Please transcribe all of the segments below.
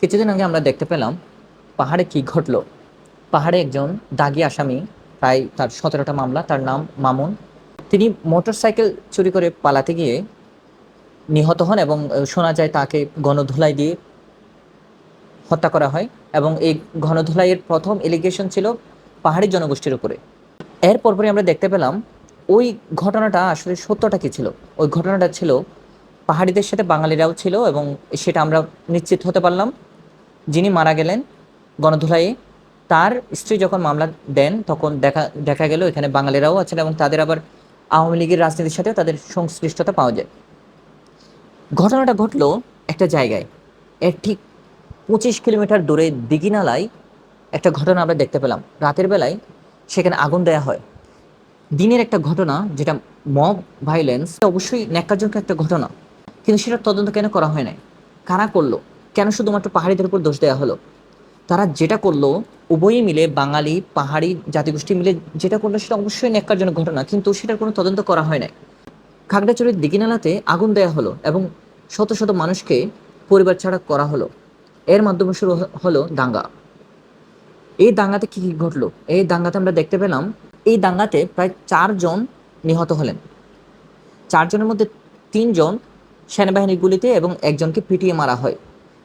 কিছুদিন আগে আমরা দেখতে পেলাম পাহাড়ে কি ঘটলো। পাহাড়ে একজন দাগি আসামি, প্রায় তার সতেরোটা মামলা, তার নাম মামুন। তিনি মোটরসাইকেল চুরি করে পালাতে গিয়ে নিহত হন এবং শোনা যায় তাকে গণধুলাই দিয়ে হত্যা করা হয় এবং এই গণধুলাইয়ের প্রথম এলিগেশন ছিল পাহাড়ি জনগোষ্ঠীর উপরে। এর পরপরই আমরা দেখতে পেলাম ওই ঘটনাটা আসলে সত্যটা কি ছিল? ওই ঘটনাটা ছিল পাহাড়িদের সাথে বাঙালিরাও ছিল এবং সেটা আমরা নিশ্চিত হতে পারলাম যিনি মারা গেলেন গণধুলাইয়ে, তার স্ত্রী যখন মামলা দেন, তখন দেখা দেখা গেল এখানে বাঙালিরাও আছেন এবং তাদের আবার আওয়ামী লীগের রাজনীতির সাথেও তাদের সংশ্লিষ্টতা পাওয়া যায়। ঘটনাটা ঘটলো একটা জায়গায়। এর ঠিক পঁচিশ কিলোমিটার দূরে দিঘিনালায় একটা ঘটনা আমরা দেখতে পেলাম। রাতের বেলায় সেখানে আগুন দেয়া হয়। দিনের একটা ঘটনা যেটা মব ভাইলেন্স, অবশ্যই ন্যাক্কারজনক একটা ঘটনা। কিন্তু সেটার তদন্ত কেন করা হয় নাই? কারা করল? কেন শুধুমাত্র পাহাড়িদের উপর দোষ দেওয়া হলো? তারা যেটা করল উভয়ই মিলে বাঙালি, পাহাড়ি জাতিগোষ্ঠী মিলে যেটা করল সেটা অবশ্যই ন্যাক্কারজনক ঘটনা, কিন্তু সেটার কোনো তদন্ত করা হয় নাই। খাগড়াছড়ির দিঘিনালাতে আগুন দেয়া হলো এবং শত শত মানুষকে পরিবার ছাড়া করা হলো। এর মাধ্যমে শুরু হলো দাঙ্গা। এই দাঙ্গাতে কি কি ঘটলো? এই দাঙ্গাতে আমরা দেখতে পেলাম, এই দাঙ্গাতে প্রায় চারজন নিহত হলেন। চারজনের মধ্যে তিনজন সেনাবাহিনীর গুলিতে এবং একজনকে পিটিয়ে মারা হয়।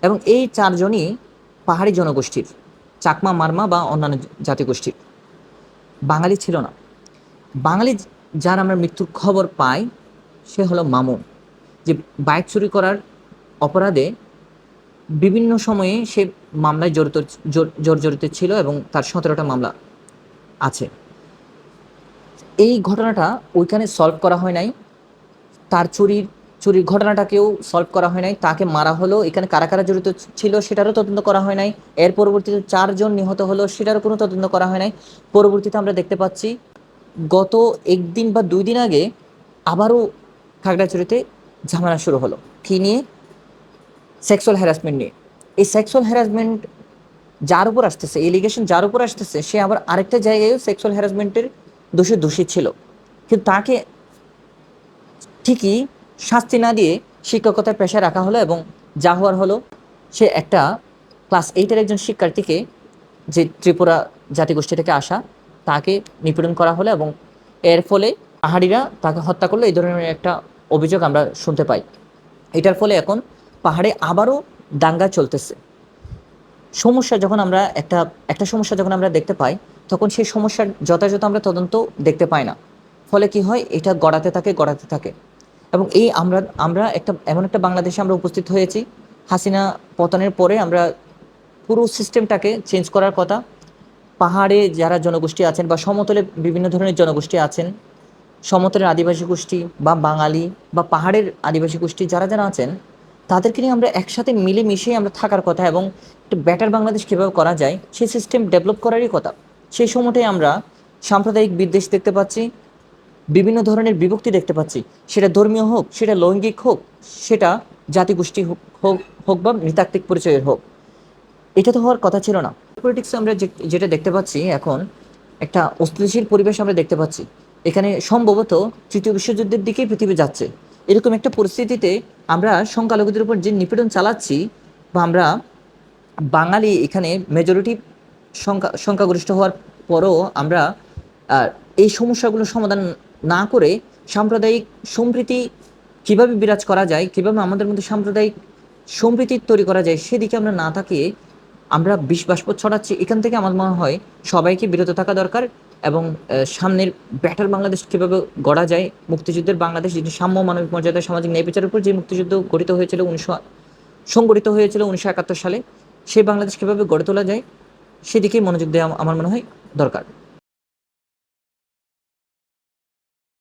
এবং এই চারজনই পাহাড়ি জনগোষ্ঠীর, চাকমা, মারমা বা অন্যান্য জাতিগোষ্ঠীর। বাঙালি ছিল না। বাঙালি যার আমরা মৃত্যুর খবর পাই, সে হলো মামুন, যে বাইক চুরি করার অপরাধে বিভিন্ন সময়ে সে মামলায় জড়িত জড়- জর্জরিত ছিল এবং তার সতেরোটা মামলা আছে। এই ঘটনাটা ওইখানে সলভ করা হয় নাই। তার চুরির চুরির ঘটনাটাকেও সলভ করা হয় নাই, তাকে মারা হলো, এখানে কারা কারা জড়িত ছিল সেটারও তদন্ত করা হয় নাই, এর পরবর্তীতে চারজন নিহত হলো সেটারও কোনো তদন্ত করা হয় নাই। পরবর্তীতে আমরা দেখতে পাচ্ছি, গত একদিন বা দুই দিন আগে আবারও খাগড়াছড়িতে ঝামেলা শুরু হলো। কী নিয়ে? সেক্সুয়াল হ্যারাসমেন্ট নিয়ে। এই সেক্সুয়াল হ্যারাসমেন্ট যার উপর আসতেছে এলিগেশন যার উপর আসতেছে, সে আবার আরেকটা জায়গায়ও সেক্সুয়াল হ্যারাসমেন্টের দোষে দোষী ছিল। কিন্তু তাকে ঠিকই শাস্তি না দিয়ে শিক্ষকতার পেশায় রাখা হলো এবং যা হওয়ার হলো সে একটা ক্লাস এইটের একজন শিক্ষার্থীকে যে ত্রিপুরা জাতিগোষ্ঠী থেকে আসা, তাকে নিপীড়ন করা হলো এবং এর ফলে পাহাড়িরা তাকে হত্যা করল। এই ধরনের একটা অভিযোগ আমরা শুনতে পাই। এটার ফলে এখন পাহাড়ে আবারও দাঙ্গা চলতেছে। সমস্যা যখন আমরা একটা একটা সমস্যা যখন আমরা দেখতে পাই, তখন সেই সমস্যার যথাযথ আমরা তদন্ত দেখতে পাই না। ফলে কি হয়? এটা গড়াতে থাকে গড়াতে থাকে। এবং এই আমরা আমরা একটা, এমন একটা বাংলাদেশে আমরা উপস্থিত হয়েছি। হাসিনা পতনের পরে আমরা পুরো সিস্টেমটাকে চেঞ্জ করার কথা। পাহাড়ে যারা জনগোষ্ঠী আছেন বা সমতলে বিভিন্ন ধরনের জনগোষ্ঠী আছেন, সমতলের আদিবাসী গোষ্ঠী বা বাঙালি বা পাহাড়ের আদিবাসী গোষ্ঠী যারা যারা আছেন, তাদেরকে নিয়ে আমরা একসাথে মিলে মিশে আমরা থাকার কথা এবং একটা ব্যাটার বাংলাদেশ কীভাবে করা যায়, সেই সিস্টেম ডেভেলপ করারই কথা। সেই সময়টাই আমরা সাম্প্রদায়িক বিদ্বেষ দেখতে পাচ্ছি। বিভিন্ন ধরনের বিভক্তি দেখতে পাচ্ছি। সেটা ধর্মীয় হোক, সেটা লৈঙ্গিক হোক, সেটা জাতিগোষ্ঠী হোক হোক বা নৃতাত্ত্বিক পরিচয়ের হোক। এটা তো হওয়ার কথা ছিল না। পলিটিক্সে আমরা যেটা দেখতে পাচ্ছি এখন, একটা অস্থিতিশীল পরিবেশ আমরা দেখতে পাচ্ছি। এখানে সম্ভবত তৃতীয় বিশ্বযুদ্ধের দিকেই পৃথিবী যাচ্ছে। এরকম একটা পরিস্থিতিতে আমরা সংখ্যালঘুদের উপর যে নিপীড়ন চালাচ্ছি বা আমরা বাঙালি এখানে মেজরিটি সংখ্যা, সংখ্যাগরিষ্ঠ হওয়ার পরও আমরা এই সমস্যাগুলো সমাধান না করে সাম্প্রদায়িক সম্প্রীতি কীভাবে বিরাজ করা যায়, কীভাবে আমাদের মধ্যে সাম্প্রদায়িক সম্প্রীতি তৈরি করা যায়, সেদিকে আমরা না তাকিয়ে আমরা বিষ বাষ্প ছড়াচ্ছি। এখান থেকে আমার মনে হয় সবাইকে বিরত থাকা দরকার এবং সামনের ব্যাটার বাংলাদেশ কীভাবে গড়া যায়, মুক্তিযুদ্ধের বাংলাদেশ যেটি সাম্য মানবিক মর্যাদা, সামাজিক ন্যায় বিচারের উপর যে মুক্তিযুদ্ধ গঠিত হয়েছিল উনিশশো, সংগঠিত হয়েছিল উনিশশো একাত্তর সালে, সেই বাংলাদেশ কীভাবে গড়ে তোলা যায়, সেদিকেই মনোযোগ দেওয়া আমার মনে হয় দরকার।